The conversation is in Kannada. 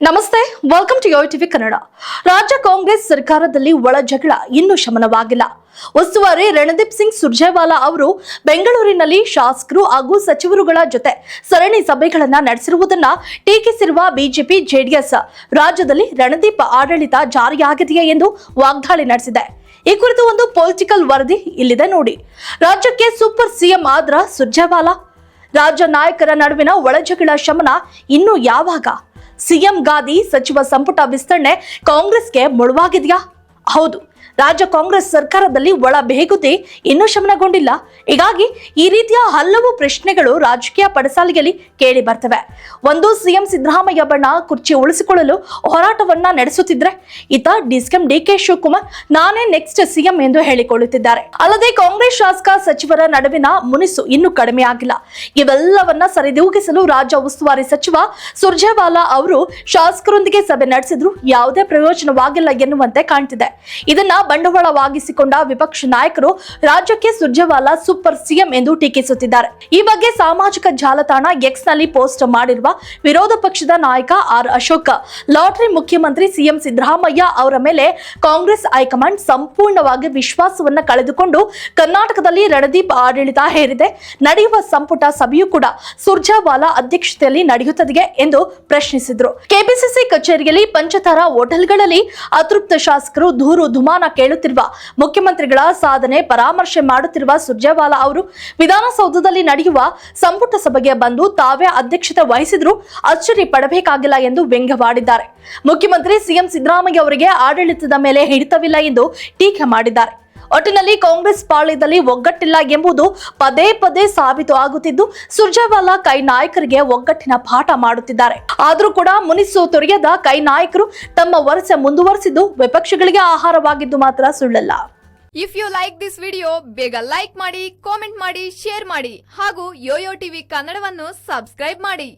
ನಮಸ್ತೆ welcome to Yo TV Kannada ರಾಜ್ಯ ಕಾಂಗ್ರೆಸ್ ಸರ್ಕಾರದಲ್ಲಿ ಒಳ ಜಗಳ ಇನ್ನೂ ಶಮನವಾಗಿಲ್ಲ. ಉಸ್ತುವಾರಿ ರಣದೀಪ್ ಸಿಂಗ್ ಸುರ್ಜೇವಾಲಾ ಅವರು ಬೆಂಗಳೂರಿನಲ್ಲಿ ಶಾಸಕರು ಹಾಗೂ ಸಚಿವರುಗಳ ಜೊತೆ ಸರಣಿ ಸಭೆಗಳನ್ನ ನಡೆಸಿರುವುದನ್ನ ಟೀಕಿಸಿರುವ ಬಿಜೆಪಿ ಜೆಡಿಎಸ್ ರಾಜ್ಯದಲ್ಲಿ ರಣದೀಪ್ ಆಡಳಿತ ಜಾರಿಯಾಗಿದೆಯೇ ಎಂದು ವಾಗ್ದಾಳಿ ನಡೆಸಿದೆ. ಈ ಕುರಿತು ಒಂದು ಪೊಲಿಟಿಕಲ್ ವರದಿ ಇಲ್ಲಿದೆ ನೋಡಿ. ರಾಜ್ಯಕ್ಕೆ ಸೂಪರ್ ಸಿಎಂ ಆದ್ರ ಸುರ್ಜೇವಾಲಾ? ರಾಜ್ಯ ನಾಯಕರ ನಡುವಿನ ಒಳಜಗಳ ಶಮನ ಇನ್ನು ಯಾವಾಗ? ಸಿಎಂ ಗಾದಿ ಸಚಿವ ಸಂಪುಟ ವಿಸ್ತರಣೆ ಕಾಂಗ್ರೆಸ್ಗೆ ಮುಳುವಾಗಿದೆಯಾ? ಹೌದು. ರಾಜ್ಯ ಕಾಂಗ್ರೆಸ್ ಸರ್ಕಾರದಲ್ಲಿ ಒಳ ಬೇಗುತಿ ಇನ್ನೂ ಶಮನಗೊಂಡಿಲ್ಲ. ಹೀಗಾಗಿ ಈ ರೀತಿಯ ಹಲವು ಪ್ರಶ್ನೆಗಳು ರಾಜಕೀಯ ಪಡಸಾಲಿಯಲ್ಲಿ ಕೇಳಿ ಬರ್ತವೆ. ಒಂದು ಸಿಎಂ ಸಿದ್ದರಾಮಯ್ಯ ಬಣ್ಣ ಕುರ್ಚಿ ಉಳಿಸಿಕೊಳ್ಳಲು ಹೋರಾಟವನ್ನ ನಡೆಸುತ್ತಿದ್ರೆ ಇತ ಡಿಸ್ಕಂ ಡಿ ಕೆ ಶಿವಕುಮಾರ್ ನಾನೇ ನೆಕ್ಸ್ಟ್ ಸಿಎಂ ಎಂದು ಹೇಳಿಕೊಳ್ಳುತ್ತಿದ್ದಾರೆ. ಅಲ್ಲದೆ ಕಾಂಗ್ರೆಸ್ ಶಾಸಕ ಸಚಿವರ ನಡುವಿನ ಮುನಿಸು ಇನ್ನೂ ಕಡಿಮೆ ಆಗಿಲ್ಲ. ಇವೆಲ್ಲವನ್ನ ಸರಿದೂಗಿಸಲು ರಾಜ್ಯ ಉಸ್ತುವಾರಿ ಸಚಿವ ಸುರ್ಜೇವಾಲಾ ಅವರು ಶಾಸಕರೊಂದಿಗೆ ಸಭೆ ನಡೆಸಿದ್ರು ಯಾವುದೇ ಪ್ರಯೋಜನವಾಗಿಲ್ಲ ಎನ್ನುವಂತೆ ಕಾಣ್ತಿದೆ. ಇದನ್ನ ಬಂಡವಾಳವಾಗಿಸಿಕೊಂಡ ವಿಪಕ್ಷ ನಾಯಕರು ರಾಜ್ಯಕ್ಕೆ ಸುರ್ಜೇವಾಲಾ ಸೂಪರ್ ಸಿಎಂ ಎಂದು ಟೀಕಿಸುತ್ತಿದ್ದಾರೆ. ಈ ಬಗ್ಗೆ ಸಾಮಾಜಿಕ ಜಾಲತಾಣ ಎಕ್ಸ್ನಲ್ಲಿ ಪೋಸ್ಟ್ ಮಾಡಿರುವ ವಿರೋಧ ಪಕ್ಷದ ನಾಯಕ ಆರ್ ಅಶೋಕ್, ಲಾಟರಿ ಮುಖ್ಯಮಂತ್ರಿ ಸಿಎಂ ಸಿದ್ದರಾಮಯ್ಯ ಅವರ ಮೇಲೆ ಕಾಂಗ್ರೆಸ್ ಹೈಕಮಾಂಡ್ ಸಂಪೂರ್ಣವಾಗಿ ವಿಶ್ವಾಸವನ್ನ ಕಳೆದುಕೊಂಡು ಕರ್ನಾಟಕದಲ್ಲಿ ರಣದೀಪ್ ಆಡಳಿತ ಹೇರಿದೆ. ನಡೆಯುವ ಸಂಪುಟ ಸಭೆಯೂ ಕೂಡ ಸುರ್ಜೇವಾಲಾ ಅಧ್ಯಕ್ಷತೆಯಲ್ಲಿ ನಡೆಯುತ್ತದೆ ಎಂದು ಪ್ರಶ್ನಿಸಿದ್ರು. ಕೆಪಿಸಿಸಿ ಕಚೇರಿಯಲ್ಲಿ ಪಂಚತಾರಾ ಹೋಟೆಲ್ಗಳಲ್ಲಿ ಅತೃಪ್ತ ಶಾಸಕರು ದೂರು ದುಮಾನ ಕೇಳುತ್ತಿರುವ ಮುಖ್ಯಮಂತ್ರಿಗಳ ಸಾಧನೆ ಪರಾಮರ್ಶೆ ಮಾಡುತ್ತಿರುವ ಸುರ್ಜೇವಾಲಾ ಅವರು ವಿಧಾನಸೌಧದಲ್ಲಿ ನಡೆಯುವ ಸಂಪುಟ ಸಭೆಗೆ ಬಂದು ತಾವೇ ಅಧ್ಯಕ್ಷತೆ ವಹಿಸಿದ್ರು ಅಚ್ಚರಿ ಪಡಬೇಕಾಗಿಲ್ಲ ಎಂದು ವ್ಯಂಗ್ಯವಾಡಿದ್ದಾರೆ. ಮುಖ್ಯಮಂತ್ರಿ ಸಿಎಂ ಸಿದ್ದರಾಮಯ್ಯ ಅವರಿಗೆ ಆಡಳಿತದ ಮೇಲೆ ಹಿಡಿತವಿಲ್ಲ ಎಂದು ಟೀಕೆ ಮಾಡಿದ್ದಾರೆ. ಒಟ್ಟಿನಲ್ಲಿ ಕಾಂಗ್ರೆಸ್ ಪಾಳ್ಯದಲ್ಲಿ ಒಗ್ಗಟ್ಟಿಲ್ಲ ಎಂಬುದು ಪದೇ ಪದೇ ಸಾಬೀತು ಆಗುತ್ತಿದ್ದು, ಸುರ್ಜೇವಾಲಾ ಕೈ ನಾಯಕರಿಗೆ ಒಗ್ಗಟ್ಟಿನ ಪಾಠ ಮಾಡುತ್ತಿದ್ದಾರೆ. ಆದರೂ ಕೂಡ ಮುನಿಸು ತೊರೆಯದ ಕೈ ನಾಯಕರು ತಮ್ಮ ವರಸೆ ಮುಂದುವರೆಸಿದ್ದು, ವಿಪಕ್ಷಗಳಿಗೆ ಆಹಾರವಾಗಿದ್ದು ಮಾತ್ರ ಸುಳ್ಳಲ್ಲ. If you like this video ಬೇಗ ಲೈಕ್ ಮಾಡಿ ಕಾಮೆಂಟ್ ಮಾಡಿ ಶೇರ್ ಮಾಡಿ ಹಾಗೂ ಯೋಯೋ ಟಿವಿ ಕನ್ನಡವನ್ನು ಸಬ್ಸ್ಕ್ರೈಬ್ ಮಾಡಿ.